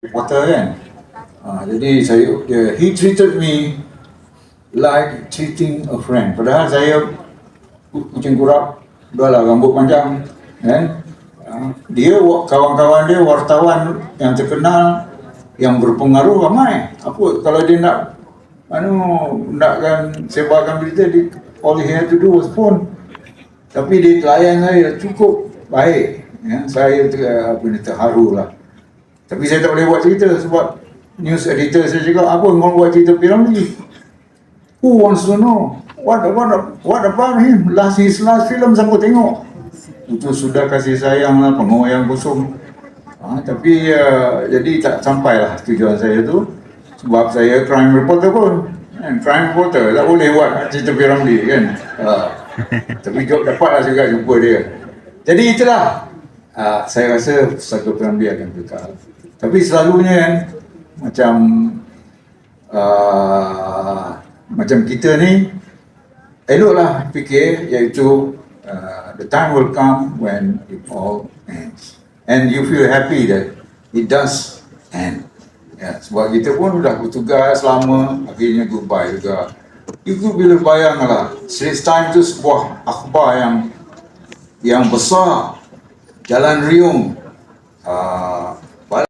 reporter kan. Ha, jadi saya dia, he treated me like treating a friend. Padahal saya ku- kucing kurap, dah lah rambut panjang kan. Ha, dia wa- kawan-kawan dia wartawan yang terkenal yang berpengaruh ramai. Apa kalau dia nak anu nakkan sebarkan berita dia all he had to do was phone. Tapi dia layan saya cukup baik. Ya, saya apa ni terharu lah. Tapi saya tak boleh buat cerita sebab news editor saya cakap apa mau buat cerita Piramli. Who wants to know? What what what about him? Last his last film siapa tengok? Itu sudah kasih sayang lah pengoyang kosong. Ha, tapi uh, jadi tak sampailah tujuan saya tu sebab saya crime reporter pun. Kan? Crime reporter tak boleh buat cerita Piramli kan. Ha. tapi job dapatlah juga jumpa dia. Jadi itulah uh, saya rasa satu Piramli akan kekal. Tapi selalunya kan macam uh, macam kita ni eloklah fikir iaitu uh, the time will come when it all ends. And you feel happy that it does end. Ya, sebab kita pun dah bertugas lama akhirnya goodbye juga. Itu bila bayanglah Straits Times itu sebuah akhbar yang yang besar Jalan Riung. Uh,